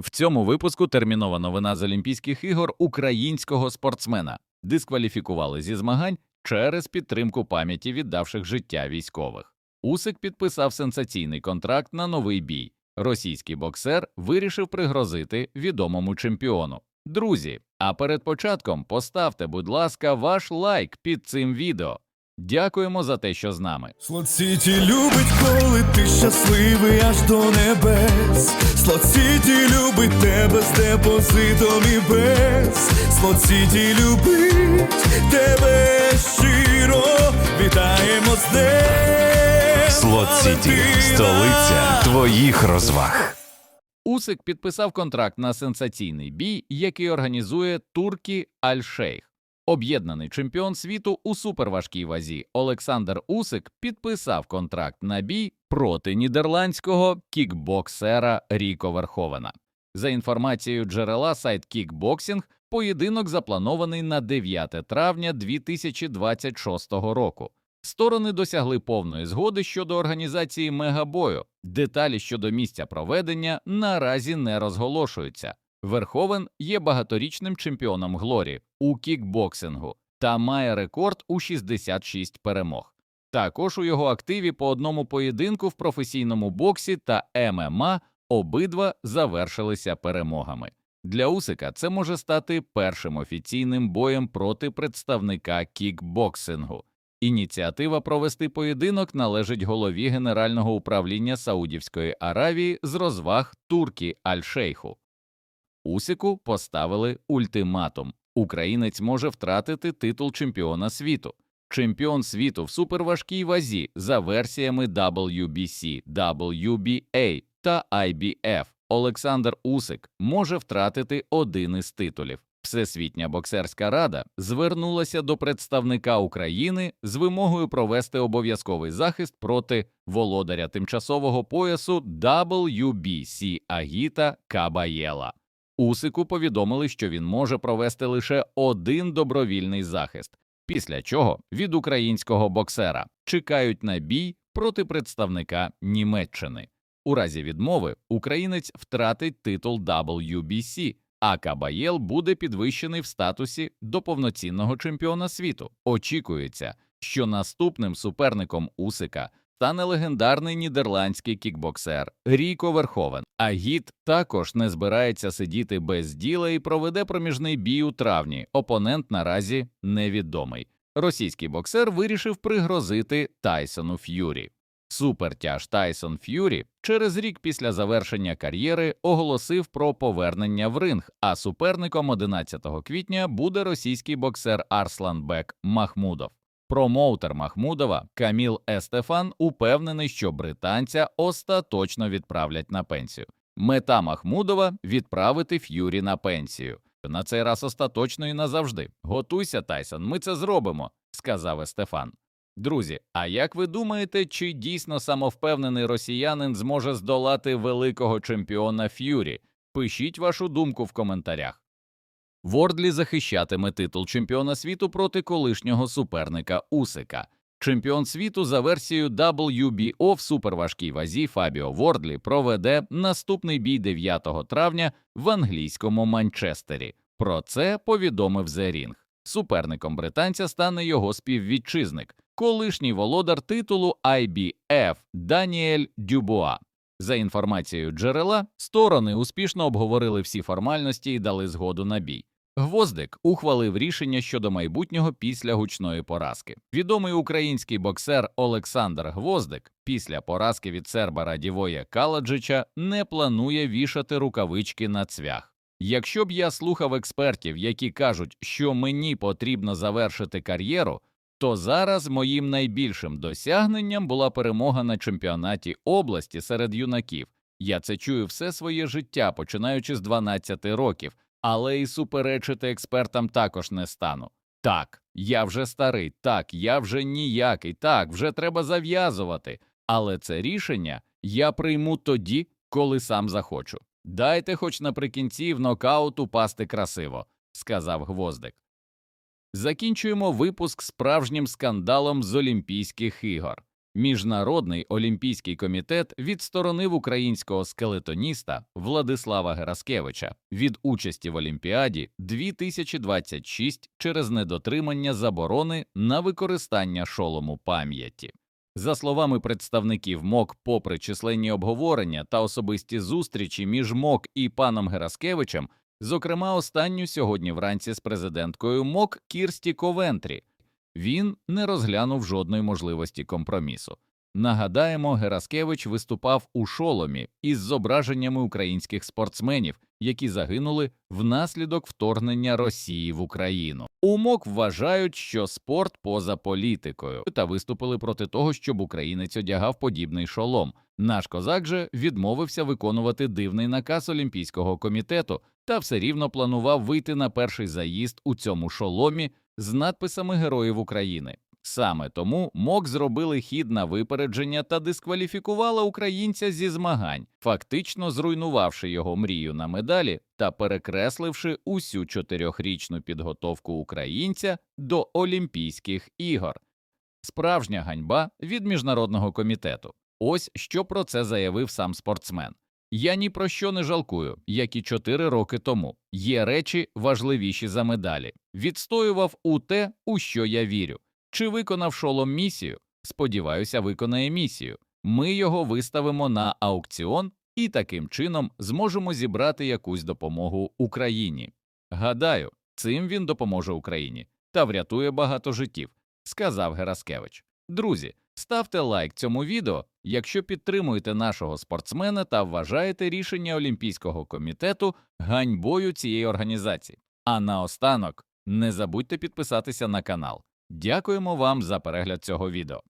В цьому випуску термінова новина з Олімпійських ігор українського спортсмена дискваліфікували зі змагань через підтримку пам'яті віддавших життя військових. Усик підписав сенсаційний контракт на новий бій. Російський боксер вирішив пригрозити відомому чемпіону. Друзі, а перед початком поставте, будь ласка, ваш лайк під цим відео. Дякуємо за те, що з нами. Слот Сіті любить, коли ти щасливий аж до небес. Слот Сіті любить тебе з депозитом і без. Слот Сіті любить тебе щиро. Вітаємо з днем столиця твоїх розваг. Усик підписав контракт на сенсаційний бій, який організує Туркі Аль-Шейх. Об'єднаний чемпіон світу у суперважкій вазі Олександр Усик підписав контракт на бій проти нідерландського кікбоксера Ріко Верховена. За інформацією джерела сайт Кікбоксінг, поєдинок запланований на 9 травня 2026 року. Сторони досягли повної згоди щодо організації мегабою. Деталі щодо місця проведення наразі не розголошуються. Верховен є багаторічним чемпіоном Глорі у кікбоксингу та має рекорд у 66 перемог. Також у його активі по одному поєдинку в професійному боксі та ММА обидва завершилися перемогами. Для Усика це може стати першим офіційним боєм проти представника кікбоксингу. Ініціатива провести поєдинок належить голові Генерального управління Саудівської Аравії з розваг Туркі Аль-Шейху. Усику поставили ультиматум. Українець може втратити титул чемпіона світу. Чемпіон світу в суперважкій вазі за версіями WBC, WBA та IBF Олександр Усик може втратити один із титулів. Всесвітня боксерська рада звернулася до представника України з вимогою провести обов'язковий захист проти володаря тимчасового поясу WBC Агіта Кабаєла. Усику повідомили, що він може провести лише один добровільний захист, після чого від українського боксера чекають на бій проти представника Німеччини. У разі відмови українець втратить титул WBC, а Кабаєл буде підвищений в статусі до повноцінного чемпіона світу. Очікується, що наступним суперником Усика стане легендарний нідерландський кікбоксер Ріко Верховен. А гід також не збирається сидіти без діла і проведе проміжний бій у травні. Опонент наразі невідомий. Російський боксер вирішив пригрозити Тайсону Ф'юрі. Супертяж Тайсон Ф'юрі через рік після завершення кар'єри оголосив про повернення в ринг, а суперником 11 квітня буде російський боксер Арсланбек Махмудов. Промоутер Махмудова Каміл Естефан упевнений, що британця остаточно відправлять на пенсію. Мета Махмудова відправити Ф'юрі на пенсію. На цей раз остаточно і назавжди. Готуйся, Тайсон, ми це зробимо, сказав Естефан. Друзі, а як ви думаєте, чи дійсно самовпевнений росіянин зможе здолати великого чемпіона Ф'юрі? Пишіть вашу думку в коментарях. Вордлі захищатиме титул чемпіона світу проти колишнього суперника Усика. Чемпіон світу за версією WBO в суперважкій вазі Фабіо Вордлі проведе наступний бій 9 травня в англійському Манчестері. Про це повідомив The Ring. Суперником британця стане його співвітчизник, колишній володар титулу IBF Даніель Дюбуа. За інформацією джерела, сторони успішно обговорили всі формальності і дали згоду на бій. Гвоздик ухвалив рішення щодо майбутнього після гучної поразки. Відомий український боксер Олександр Гвоздик після поразки від серба Радівоя Каладжича не планує вішати рукавички на цвях. Якщо б я слухав експертів, які кажуть, що мені потрібно завершити кар'єру, то зараз моїм найбільшим досягненням була перемога на чемпіонаті області серед юнаків. Я це чую все своє життя, починаючи з 12 років, але і суперечити експертам також не стану. Так, я вже старий, так, я вже ніякий, так, вже треба зав'язувати. Але це рішення я прийму тоді, коли сам захочу. Дайте хоч наприкінці в нокаут упасти красиво, сказав Гвоздик. Закінчуємо випуск справжнім скандалом з Олімпійських ігор. Міжнародний олімпійський комітет відсторонив українського скелетоніста Владислава Гераскевича від участі в Олімпіаді 2026 через недотримання заборони на використання шолому пам'яті. За словами представників МОК, попри численні обговорення та особисті зустрічі між МОК і паном Гераскевичем, зокрема останню сьогодні вранці з президенткою МОК Кірсті Ковентрі, він не розглянув жодної можливості компромісу. Нагадаємо, Гераскевич виступав у шоломі із зображеннями українських спортсменів, які загинули внаслідок вторгнення Росії в Україну. УМОК вважають, що спорт поза політикою, та виступили проти того, щоб українець одягав подібний шолом. Наш козак же відмовився виконувати дивний наказ Олімпійського комітету та все рівно планував вийти на перший заїзд у цьому шоломі з надписами Героїв України. Саме тому МОК зробили хід на випередження та дискваліфікувала українця зі змагань, фактично зруйнувавши його мрію на медалі та перекресливши усю чотирьохрічну підготовку українця до Олімпійських ігор. Справжня ганьба від міжнародного комітету. Ось що про це заявив сам спортсмен. Я ні про що не жалкую, як і чотири роки тому. Є речі важливіші за медалі. Відстоював у те, у що я вірю. Чи виконав шолом місію? Сподіваюся, виконає місію. Ми його виставимо на аукціон і таким чином зможемо зібрати якусь допомогу Україні. Гадаю, цим він допоможе Україні та врятує багато життів, сказав Гераскевич. Друзі, ставте лайк цьому відео, якщо підтримуєте нашого спортсмена та вважаєте рішення Олімпійського комітету ганьбою цієї організації. А наостанок не забудьте підписатися на канал. Дякуємо вам за перегляд цього відео.